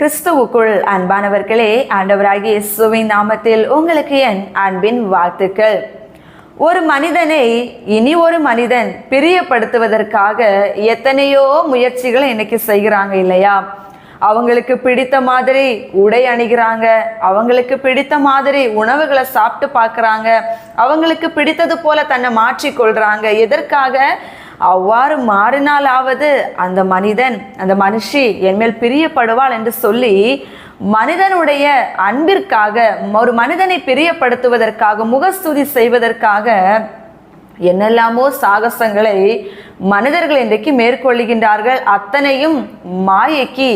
கிறிஸ்துவுக்குள் அன்பானவர்களே ஆண்டவராகிய இயேசுவின் நாமத்தில் உங்களுக்கு என் அன்பின் வாழ்த்துக்கள். ஒரு மனிதனை இனி ஒரு மனிதன் பிரியப்படுத்துவதற்காக எத்தனையோ முயற்சிகளை இன்னைக்கு செய்கிறாங்க இல்லையா? அவங்களுக்கு பிடித்த மாதிரி உடை அணிகிறாங்க அவங்களுக்கு பிடித்த மாதிரி உணவுகளை சாப்பிட்டு பார்க்குறாங்க அவங்களுக்கு பிடித்தது போல தன்னை மாற்றிக்கொள்கிறாங்க எதற்காக? அவ்வாறு மாறினாலாவது அந்த மனிதன் அந்த மனுஷி என்மேல் பிரியப்படுவாள் என்று சொல்லி மனிதனுடைய அன்பிற்காக ஒரு மனிதனை பிரியப்படுத்துவதற்காக முகஸ்துதி செய்வதற்காக என்னெல்லாமோ சாகசங்களை மனிதர்கள் இன்றைக்கு மேற்கொள்ளுகின்றார்கள். அத்தனையும் மாயைக்கு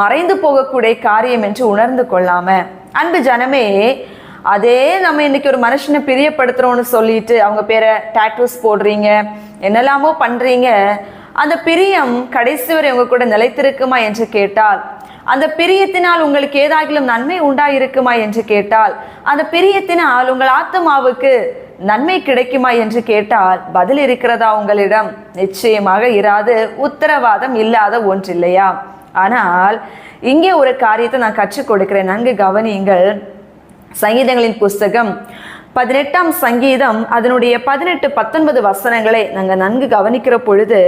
மறைந்து போகக்கூடிய காரியம் என்று உணர்ந்து கொள்ளாம. அன்பு ஜனமே அதே நம்ம இன்னைக்கு ஒரு மனுஷனை பிரியப்படுத்துறோம்னு சொல்லிட்டு அவங்க பேரை டேட்டூஸ் போடுறீங்க என்னெல்லாமோ பண்றீங்க அந்த பிரியம் கடைசி வரை உங்க கூட நிலைத்திருக்குமா என்று கேட்டால் அந்த பிரியத்தினால் உங்களுக்கு ஏதாகிலும் நன்மை உண்டாயிருக்குமா என்று கேட்டால் அந்த பிரியத்தினால் உங்கள் ஆத்மாவுக்கு நன்மை கிடைக்குமா என்று கேட்டால் பதில் இருக்கிறதா உங்களிடம்? நிச்சயமாக இராது உத்தரவாதம் இல்லாத ஒன்றில்லையா? ஆனால் இங்கே ஒரு காரியத்தை நான் கற்றுக் கொடுக்கிறேன். நன்கு கவனியுங்கள். சங்கீதங்களின் புஸ்தகம். பதினெட்டாம் சங்கீதம் அதனுடைய பதினெட்டு பத்தொன்பது வசனங்களை நாங்கள் நன்கு கவனிக்கிற பொழுது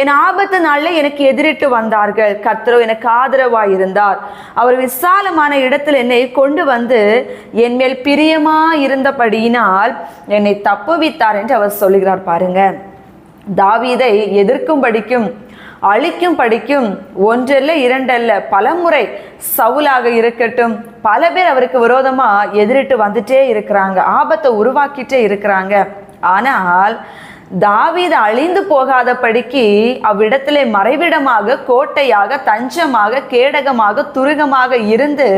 என் ஆபத்து நாளில் எனக்கு எதிரிட்டு வந்தார்கள். கர்த்தரோ எனக்கு ஆதரவாக இருந்தார். அவர் விசாலமான இடத்தில் என்னை கொண்டு வந்து என் மேல் பிரியமா இருந்தபடியினால் என்னை தப்புவித்தார் என்று அவர் சொல்லுகிறார் பாருங்க. தாவீதை எதிர்க்கும்படிக்கும் அழிக்கும் படிக்கும் ஒன்றல்ல இரண்டல்ல பலமுறை சவுலாக இருக்கட்டும். பல பேர் அவருக்கு விரோதமாக எதிரிட்டு வந்துட்டே இருக்கிறாங்க ஆபத்தை உருவாக்கிட்டே இருக்கிறாங்க. ஆனால் தாவீது அழிந்து போகாதபடிக்கு அவ்விடத்திலே மறைவிடமாக கோட்டையாக தஞ்சமாக கேடகமாக துருகமாக இருந்து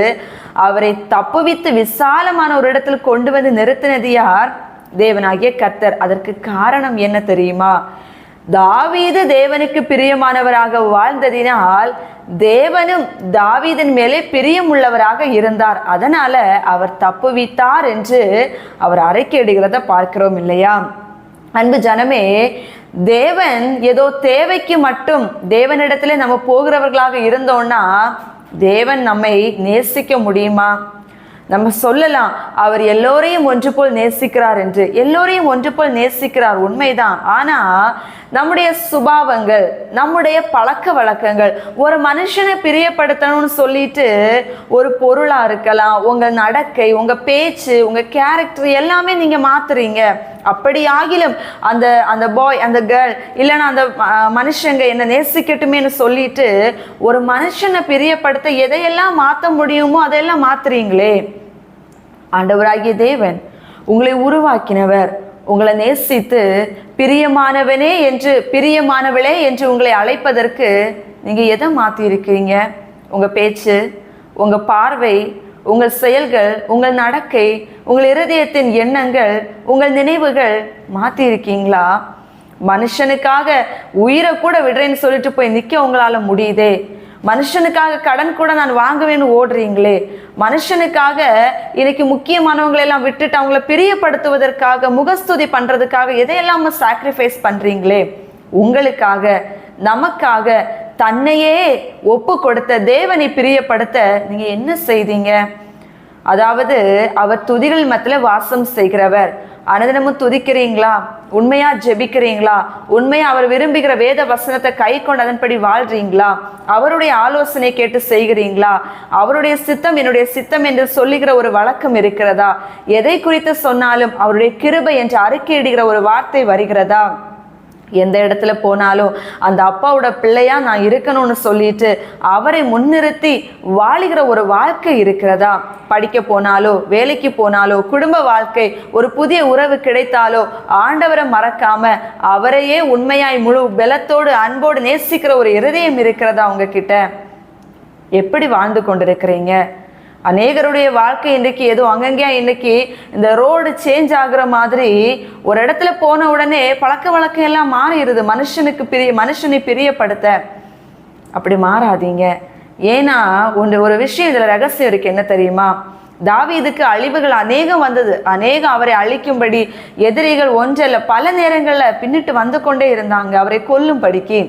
அவரை தப்புவித்து விசாலமான ஒரு இடத்தில் கொண்டு வந்து நிறுத்தினது யார்? தேவனாகிய கர்த்தர். அதற்கு காரணம் என்ன தெரியுமா? தாவீது தேவனுக்கு பிரியமானவராக வாழ்ந்ததினால் தேவனும் தாவீதன் மேலே பிரியம் உள்ளவராக இருந்தார். அதனால அவர் தப்புவித்தார் என்று அவர் அறைக்கேடுகிறத பார்க்கிறோம் இல்லையா? அன்பு ஜனமே தேவன் ஏதோ தேவைக்கு மட்டும் தேவனிடத்துல நம்ம போகிறவர்களாக இருந்தோம்னா தேவன் நம்மை நேசிக்க முடியுமா? நம்ம சொல்லலாம் அவர் எல்லோரையும் ஒன்று போல் நேசிக்கிறார் என்று. எல்லோரையும் ஒன்று போல் நேசிக்கிறார் உண்மைதான். ஆனா நம்முடைய சுபாவங்கள் நம்முடைய பழக்க வழக்கங்கள் ஒரு மனுஷனை பிரியப்படுத்தணும்னு சொல்லிட்டு ஒரு பொருளா இருக்கலாம் உங்க நடக்கை உங்க பேச்சு உங்க கேரக்டர் எல்லாமே நீங்க மாத்துறீங்க. அப்படி ஆகிலும் அந்த அந்த பாய் அந்த கேர்ள் இல்லைன்னா அந்த மனுஷங்க என்ன நேசிக்கட்டுமேன்னு சொல்லிட்டு ஒரு மனுஷனை பிரியப்படுத்த எதையெல்லாம் மாற்ற முடியுமோ அதையெல்லாம் மாத்துறீங்களே. ஆண்டவராகிய தேவன் உங்களை உருவாக்கினவர் உங்களை நேசித்து பிரியமானவனே என்று பிரியமானவளே என்று உங்களை அழைப்பதற்கு நீங்கள் எதை மாற்றியிருக்கிறீங்க உங்கள் பேச்சு உங்கள் பார்வை உங்கள் செயல்கள் உங்கள் நடக்கை உங்கள் இருதயத்தின் எண்ணங்கள் உங்கள் நினைவுகள் மாற்றியிருக்கீங்களா மனுஷனுக்காக உயிரை கூட விடுறேன்னு சொல்லிட்டு போய் நிற்க உங்களால் முடியுதே. மனுஷனுக்காக கடன் கூட நான் வாங்குவேன்னு ஓடுறீங்களே? மனுஷனுக்காக இன்னைக்கு முக்கியமானவங்களை எல்லாம் விட்டுட்டு அவங்கள பிரியப்படுத்துவதற்காக முகஸ்துதி பண்றதுக்காக எதையெல்லாம் சாக்ரிஃபைஸ் பண்றீங்களே? உங்களுக்காக நமக்காக தன்னையே ஒப்பு கொடுத்த தேவனை பிரியப்படுத்த நீங்க என்ன செய்தீங்க? அதாவது அவர் துதிகள் மத்தியில் வாசம் செய்கிறவர். அனுதினமும் துதிக்கிறீங்களா? உண்மையா ஜெபிக்கிறீங்களா? உண்மையா அவர் விரும்புகிற வேத வசனத்தை கை கொண்டு அதன்படி வாழ்றீங்களா? அவருடைய ஆலோசனை கேட்டு செய்கிறீங்களா? அவருடைய சித்தம் என்னுடைய சித்தம் என்று சொல்லுகிற ஒரு வழக்கம் இருக்கிறதா? எதை குறித்து சொன்னாலும் அவருடைய கிருபை என்று அறிக்கையிடுகிற ஒரு வார்த்தை வருகிறதா? எந்த இடத்துல போனாலும் அந்த அப்பாவோட பிள்ளையா நான் இருக்கணும்னு சொல்லிட்டு அவரை முன்னிறுத்தி வாழுகிற ஒரு வாழ்க்கை இருக்கிறதா? படிக்க போனாலோ வேலைக்கு போனாலோ குடும்ப வாழ்க்கை ஒரு புதிய உறவு கிடைத்தாலோ ஆண்டவரை மறக்காம அவரையே உண்மையாய் முழு பலத்தோடு அன்போடு நேசிக்கிற ஒரு இருதயம் இருக்கிறதா உங்ககிட்ட? எப்படி வாழ்ந்து கொண்டிருக்கிறீங்க? அநேகருடைய வாழ்க்கை இன்றைக்கு ஏதோ அங்கங்கேயா இன்னைக்கு இந்த ரோடு சேஞ்ச் ஆகுற மாதிரி ஒரு இடத்துல போன உடனே பழக்க வழக்கம் எல்லாம் மாறிடுது. மனுஷனுக்கு பிரிய மனுஷனை பிரியப்படுத்த. அப்படி மாறாதீங்க. ஏன்னா ஒன்று ஒரு விஷயம் இதில் ரகசியம் இருக்கு. என்ன தெரியுமா? தாவீதுக்கு அழிவுகள் அநேகம் வந்தது. அநேகம் அவரை அழிக்கும்படி எதிரிகள் ஒன்றல்ல பல நேரங்களில் பின்னிட்டு வந்து கொண்டே இருந்தாங்க. அவரை கொல்லும்படிக்கு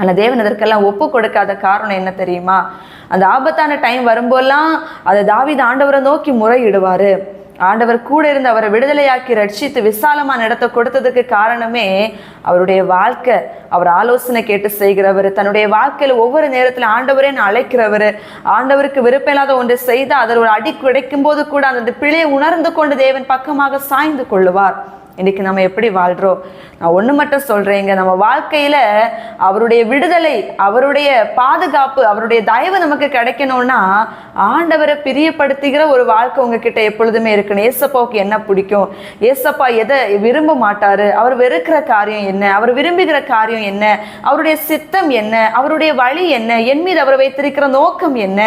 ஆனால் தேவன் அதற்கெல்லாம் ஒப்பு கொடுக்காத காரணம் என்ன தெரியுமா? அந்த ஆபத்தான டைம் வரும்போதெல்லாம் அதை தாவித ஆண்டவரை நோக்கி முறையிடுவார். ஆண்டவர் கூட இருந்து அவரை விடுதலையாக்கி ரட்சித்து விசாலமான இடத்தை கொடுத்ததுக்கு காரணமே அவருடைய வாழ்க்கை அவர் ஆலோசனை கேட்டு செய்கிறவர் தன்னுடைய வாழ்க்கையில் ஒவ்வொரு நேரத்தில் ஆண்டவரே நான் அழைக்கிறவர் ஆண்டவருக்கு விருப்பம் இல்லாத ஒன்றை செய்து அதில் ஒரு அடி கிடைக்கும் போது கூட அந்த பிழையை உணர்ந்து கொண்டு தேவன் பக்கமாக சாய்ந்து கொள்ளுவார். இன்றைக்கி நம்ம எப்படி வாழ்கிறோம் நான் ஒன்று மட்டும் சொல்கிறேங்க நம்ம வாழ்க்கையில் அவருடைய விடுதலை அவருடைய பாதுகாப்பு அவருடைய தயவு நமக்கு கிடைக்கணும்னா ஆண்டவரை பிரியப்படுத்துகிற ஒரு வாழ்க்கை உங்ககிட்ட எப்பொழுதுமே இருக்கணும். ஏசப்பாவுக்கு என்ன பிடிக்கும்? ஏசப்பா எதை விரும்ப மாட்டார்? அவர் வெறுக்கிற காரியம் என்ன? என்ன? அவர் விரும்புகிற காரியம் என்ன? அவருடைய சித்தம் என்ன? அவருடைய வழி என்ன? என் மீது அவர் வைத்திருக்கிற நோக்கம் என்ன?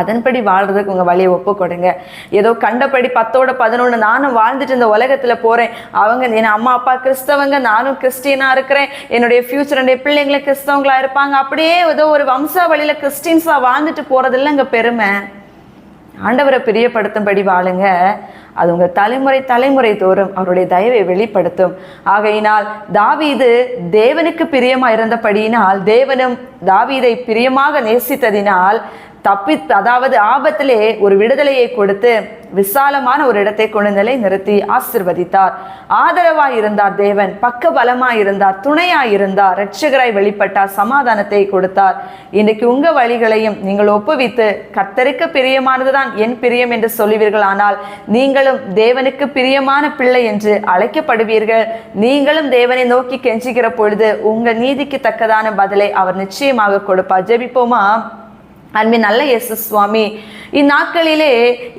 அதன்படி வாழ்றதுக்கு உங்கள் வழியை ஒப்பு கொடுங்க. ஏதோ கண்டபடி பத்தோட பதினொன்று நானும் வாழ்ந்துட்டு இந்த உலகத்தில் போகிறேன் அவங்க என் அம்மா அப்பா கிறிஸ்தவங்க நானும் கிறிஸ்டினாக இருக்கிறேன். என்னுடைய ஃப்யூச்சர் என்னுடைய பிள்ளைங்களும் கிறிஸ்தவங்களாக இருப்பாங்க. அப்படியே ஏதோ ஒரு வம்சாவளியில் கிறிஸ்டின்ஸாக வாழ்ந்துட்டு போகிறதில்ல அங்கே பெருமை. ஆண்டவரை பிரியப்படுத்தும்படி வாழுங்க. அது உங்கள் தலைமுறை தலைமுறை தோறும் அவருடைய தயவை வெளிப்படுத்தும். ஆகையினால் தாவீது தேவனுக்கு பிரியமா இருந்தபடியினால் தேவனும் தாவீதை பிரியமாக நேசித்ததினால் தப்பி அதாவது ஆபத்திலே ஒரு விடுதலையை கொடுத்து விசாலமான ஒரு இடத்தை கொண்டு நிலை நிறுத்தி ஆசிர்வதித்தார். ஆதரவாய் இருந்தார் தேவன் பக்க பலமாய் இருந்தார் துணையாய் இருந்தார் ரட்சகராய் வெளிப்பட்டார் சமாதானத்தை கொடுத்தார். இன்றைக்கு உங்க வழிகளையும் நீங்கள் ஒப்புவித்து கர்த்தருக்கு பிரியமானதுதான் என் பிரியம் என்று சொல்லுவீர்கள். ஆனால் நீங்களும் தேவனுக்கு பிரியமான பிள்ளை என்று அழைக்கப்படுவீர்கள். நீங்களும் தேவனை நோக்கி கெஞ்சுகிற பொழுது உங்கள் நீதிக்கு தக்கதான பதிலை அவர் நிச்சயமாக கொடுப்பார். ஜெபிப்போமா? அன்பின் நல்ல எஸ் சுவாமி இந்நாட்களிலே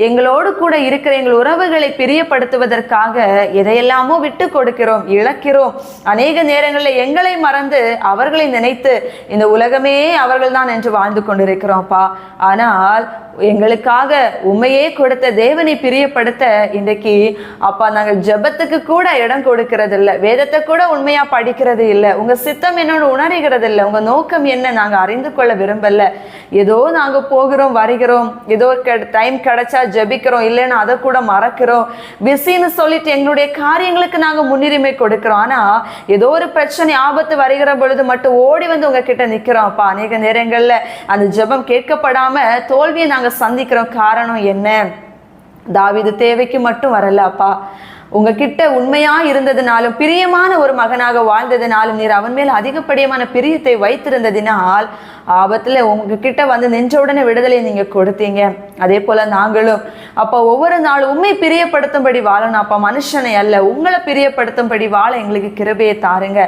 எங்களோடு கூட இருக்கிற எங்கள் உறவுகளை பிரியப்படுத்துவதற்காக எதையெல்லாமோ விட்டு கொடுக்கிறோம் இழக்கிறோம். அநேக நேரங்களில் எங்களை மறந்து அவர்களை நினைத்து இந்த உலகமே அவர்கள் தான் என்று வாழ்ந்து கொண்டிருக்கிறோம்ப்பா. ஆனால் எங்களுக்காக உண்மையே கொடுத்த தேவனை பிரியப்படுத்த இன்றைக்கு அப்பா நாங்கள் ஜெபத்துக்கு கூட இடம் கொடுக்கறது இல்லை வேதத்தை கூட உண்மையா படிக்கிறது இல்லை. உங்க சித்தம் என்னோட உணர்கிறது இல்லை உங்க நோக்கம் என்ன நாங்கள் அறிந்து கொள்ள விரும்பல. ஏதோ நாங்கள் போகிறோம் வருகிறோம். ஏதோ டைம் கிடைச்சா ஜெபிக்கிறோம் இல்லைன்னா அதை கூட மறக்கிறோம். பிஸின்னு சொல்லிட்டு எங்களுடைய காரியங்களுக்கு நாங்கள் முன்னுரிமை கொடுக்கிறோம். ஆனா ஏதோ ஒரு பிரச்சனை ஆபத்து வருகிற பொழுது மட்டும் ஓடி வந்து உங்ககிட்ட நிக்கிறோம். அப்பா அநேக நேரங்கள்ல அந்த ஜெபம் கேட்கப்படாம தோல்வியை நாங்க சந்திக்கிறோம். காரணம் என்ன? தாவிது தேவைக்கு மட்டும் வரல அப்பா. உங்ககிட்ட உண்மையா இருந்ததுனாலும் பிரியமான ஒரு மகனாக வாழ்ந்ததினாலும் நீர் அவன் மேல் அதிகப்படியமான பிரியத்தை வைத்திருந்ததினால் ஆபத்துல உங்ககிட்ட வந்து நெஞ்ச உடனே விடுதலை நீங்க கொடுத்தீங்க. அதே போல நாங்களும் அப்போ ஒவ்வொரு நாளும் உண்மை பிரியப்படுத்தும்படி வாழணும். அப்போ மனுஷனை அல்ல உங்களை பிரியப்படுத்தும்படி வாழ எங்களுக்கு கிருபையை தாருங்க.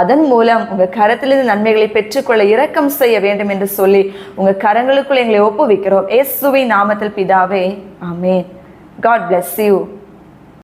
அதன் மூலம் உங்க கரத்திலிருந்து நன்மைகளை பெற்றுக்கொள்ள இரக்கம் செய்ய வேண்டும் என்று சொல்லி உங்க கரங்களுக்குள் எங்களை ஒப்புவிக்கிறோம். இயேசுவின் நாமத்தில் பிதாவே ஆமே காட் பிளஸ் யூ